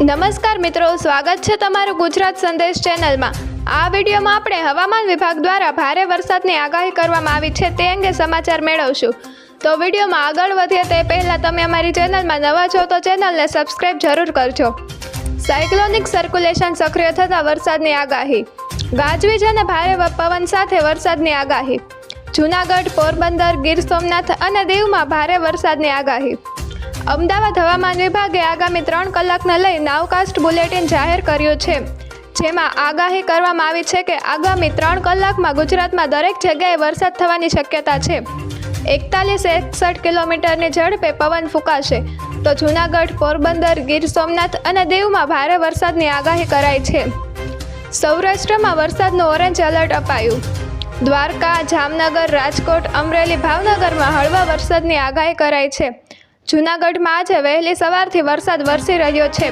નમસ્કાર મિત્રો, સ્વાગત છે તમારું ગુજરાત સંદેશ ચેનલમાં. આ વિડીયોમાં આપણે હવામાન વિભાગ દ્વારા ભારે વરસાદની આગાહી કરવામાં આવી છે તે અંગે સમાચાર મેળવશું. તો વિડીયોમાં આગળ વધીએ તે પહેલાં તમે અમારી ચેનલમાં નવા છો તો ચેનલને સબસ્ક્રાઇબ જરૂર કરજો. સાયક્લોનિક સર્ક્યુલેશન સક્રિય થતાં વરસાદની આગાહી. ગાજવીજ અને ભારે પવન સાથે વરસાદની આગાહી. જૂનાગઢ, પોરબંદર, ગીર સોમનાથ અને દીવમાં ભારે વરસાદની આગાહી. અમદાવાદ હવામાન વિભાગે આગામી ત્રણ કલાકને લઈ નાવકાસ્ટ બુલેટિન જાહેર કર્યું છે. જેમાં આગાહી કરવામાં આવી છે કે આગામી ત્રણ કલાકમાં ગુજરાતમાં દરેક જગ્યાએ વરસાદ થવાની શક્યતા છે. એકતાલીસ એકસઠ કિલોમીટરની ઝડપે પવન ફૂંકાશે. તો જૂનાગઢ, પોરબંદર, ગીર સોમનાથ અને દીવમાં ભારે વરસાદની આગાહી કરાઈ છે. સૌરાષ્ટ્રમાં વરસાદનું ઓરેન્જ એલર્ટ અપાયું. દ્વારકા, જામનગર, રાજકોટ, અમરેલી, ભાવનગરમાં હળવા વરસાદની આગાહી કરાઈ છે. જૂનાગઢમાં આજે વહેલી સવારથી વરસાદ વરસી રહ્યો છે.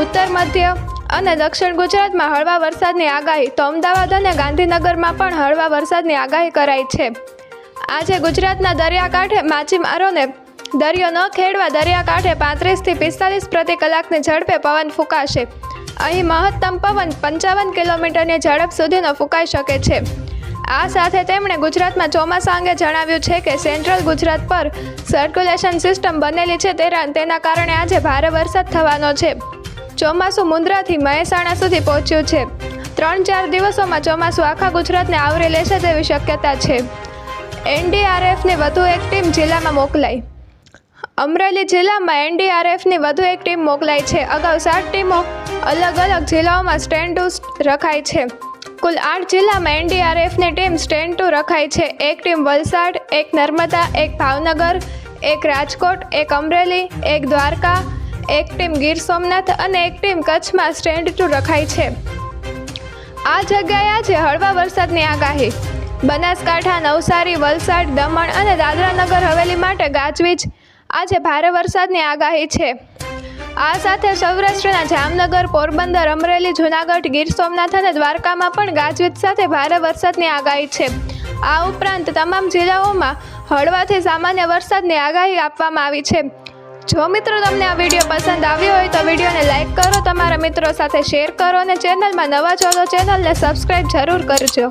ઉત્તર, મધ્ય અને દક્ષિણ ગુજરાતમાં હળવા વરસાદની આગાહી તો અમદાવાદ અને ગાંધીનગરમાં પણ હળવા વરસાદની આગાહી કરાઈ છે. આજે ગુજરાતના દરિયાકાંઠે માછીમારોને દરિયો ન ખેડવા દરિયાકાંઠે પાંત્રીસથી પિસ્તાલીસ પ્રતિ કલાકની ઝડપે પવન ફૂંકાશે. અહીં મહત્તમ પવન પંચાવન કિલોમીટરની ઝડપ સુધીનો ફૂંકાઈ શકે છે. આ સાથે તેમણે ગુજરાતમાં ચોમાસા અંગે જણાવ્યું છે કે સેન્ટ્રલ ગુજરાત પર સર્ક્યુલેશન સિસ્ટમ બનેલી છે તેના કારણે આજે ભારે વરસાદ થવાનો છે. ચોમાસું મુન્દ્રાથી મહેસાણા સુધી પહોંચ્યું છે. ત્રણ ચાર દિવસોમાં ચોમાસું આખા ગુજરાતને આવરી લેશે તેવી શક્યતા છે. એનડીઆરએફની વધુ એક ટીમ જિલ્લામાં મોકલાઈ. અમરેલી જિલ્લામાં એનડીઆરએફની વધુ એક ટીમ મોકલાઈ છે. અગાઉ સાત ટીમો અલગ અલગ જિલ્લાઓમાં સ્ટેન્ડ રખાય છે. કુલ આઠ જિલ્લામાં એનડીઆરએફની ટીમ સ્ટેન્ડ ટુ રખાઈ છે. એક ટીમ વલસાડ, એક નર્મદા, એક ભાવનગર, એક રાજકોટ, એક અમરેલી, એક દ્વારકા, એક ટીમ ગીર સોમનાથ અને એક ટીમ કચ્છમાં સ્ટેન્ડ ટુ રખાઈ છે. આ જગ્યાએ આજે હળવા વરસાદની આગાહી. બનાસકાંઠા, નવસારી, વલસાડ, દમણ અને દાદરાનગર હવેલી માટે ગાજવીજ. આજે ભારે વરસાદની આગાહી છે. આ સાથે સૌરાષ્ટ્રના જામનગર, પોરબંદર, અમરેલી, જૂનાગઢ, ગીર સોમનાથ અને દ્વારકામાં પણ ગાજવીજ સાથે ભારે વરસાદની આગાહી છે. આ ઉપરાંત તમામ જિલ્લાઓમાં હળવાથી સામાન્ય વરસાદની આગાહી આપવામાં આવી છે. જો મિત્રો તમને આ વીડિયો પસંદ આવ્યો હોય તો વિડીયોને લાઇક કરો, તમારા મિત્રો સાથે શેર કરો અને ચેનલમાં નવા જો ચેનલને સબસ્ક્રાઈબ જરૂર કરજો.